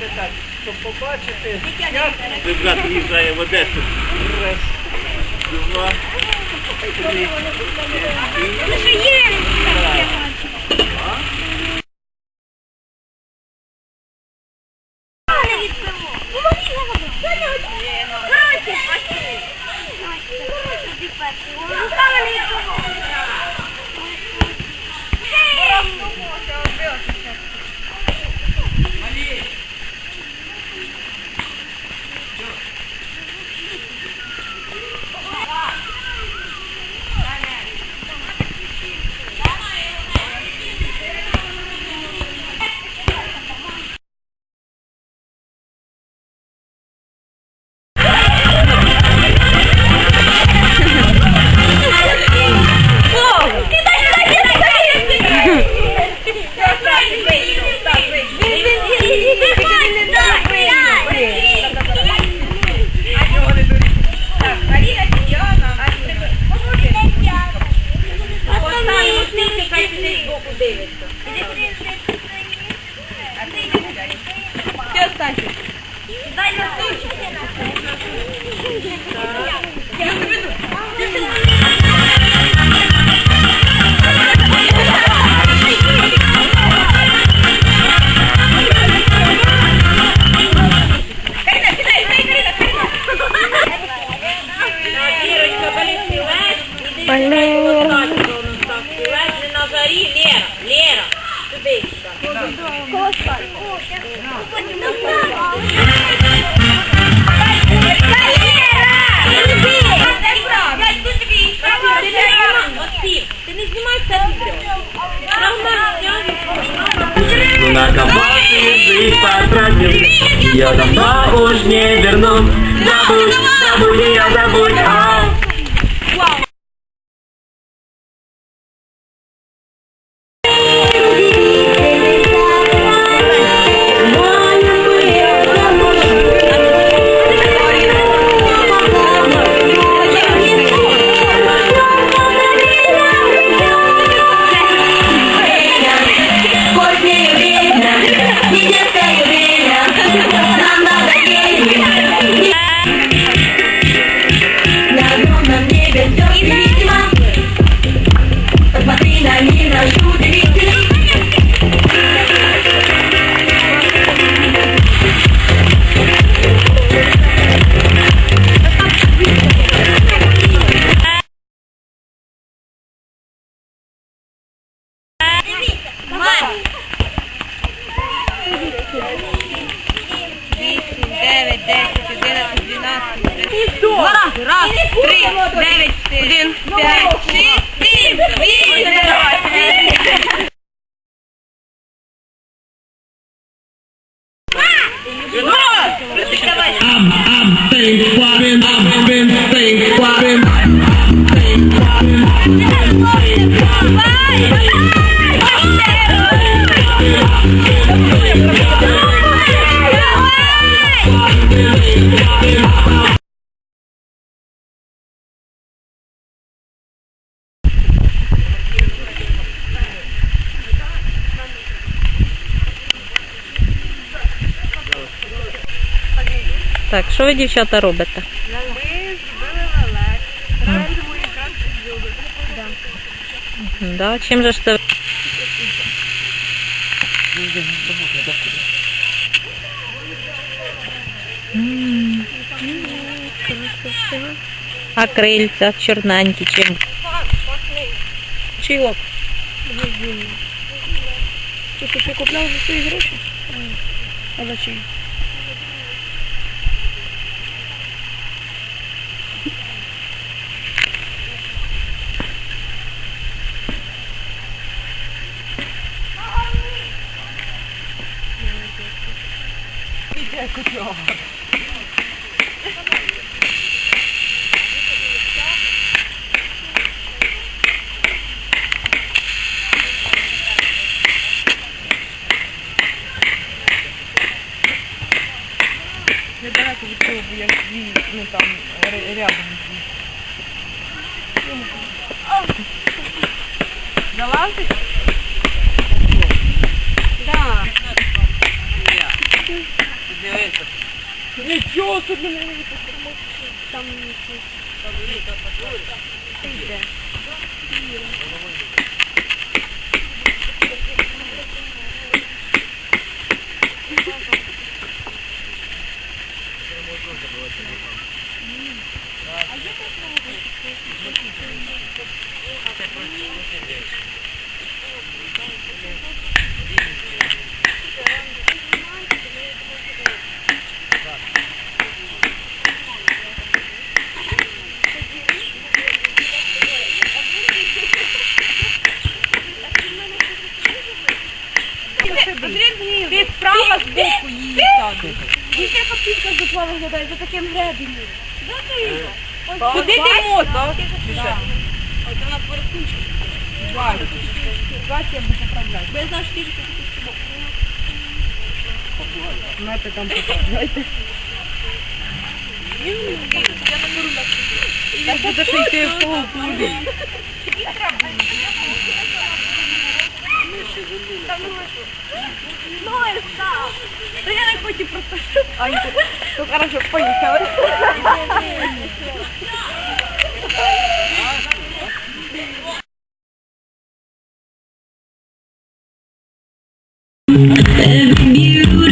давайте так, щоб побачити, як ви брат приїжджає в Одесу. Раз, два, три, на зорі, Лера, Лера, туди. На кабаке жизнь потратил Я давно уж не верну Дев'ять, десять, одинадцять, дванадцять, Два, раз, три, дев'ять, один, п'ять, шість, сім, вісім. I've been flopping, I've been think flopping Так, що ви, дівчата, робите? Да, чим же ж це? М. А крильця чорненькі чим? Чилок. Ти ти купляв за свої гроші? А за Чиї? Недалеко від того, бо я дві, ну там, рядом дві. Залазить? Чого тут не можу Там Ти виглядає за таким гребінем. Куди ти мота? Ось вона перекручена. Бачу. Бачу, я буду поправляти. Бо я знаю, що ти ж Знаєте, там поправляйте. Я буду йти в полку. Ну, да. Да я так хочу просто... Ай, ну хорошо, поехали. Every